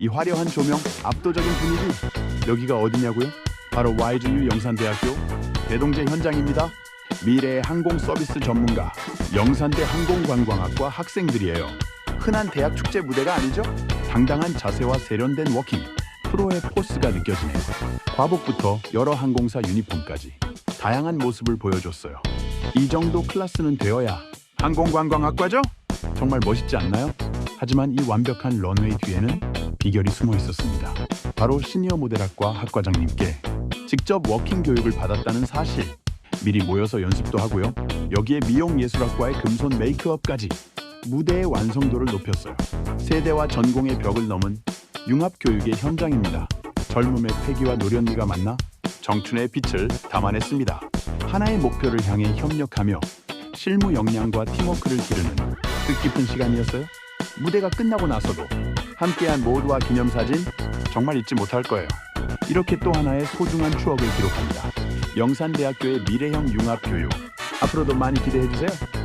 이 화려한 조명, 압도적인 분위기. 여기가 어디냐고요? 바로 YGU 영산대학교 대동제 현장입니다. 미래의 항공 서비스 전문가 영산대 항공관광학과 학생들이에요. 흔한 대학 축제 무대가 아니죠? 당당한 자세와 세련된 워킹, 프로의 포스가 느껴지네요. 과복부터 여러 항공사 유니폼까지 다양한 모습을 보여줬어요. 이 정도 클래스는 되어야 항공관광학과죠? 정말 멋있지 않나요? 하지만 이 완벽한 런웨이 뒤에는 비결이 숨어 있었습니다. 바로 시니어 모델학과 학과장님께 직접 워킹 교육을 받았다는 사실. 미리 모여서 연습도 하고요. 여기에 미용예술학과의 금손 메이크업까지 무대의 완성도를 높였어요. 세대와 전공의 벽을 넘은 융합 교육의 현장입니다. 젊음의 패기와 노련미가 만나 정춘의 빛을 담아냈습니다. 하나의 목표를 향해 협력하며 실무 역량과 팀워크를 기르는 뜻깊은 시간이었어요. 무대가 끝나고 나서도 함께한 모두와 기념사진 정말 잊지 못할 거예요. 이렇게 또 하나의 소중한 추억을 기록합니다. 영산대학교의 미래형 융합 교육 앞으로도 많이 기대해 주세요.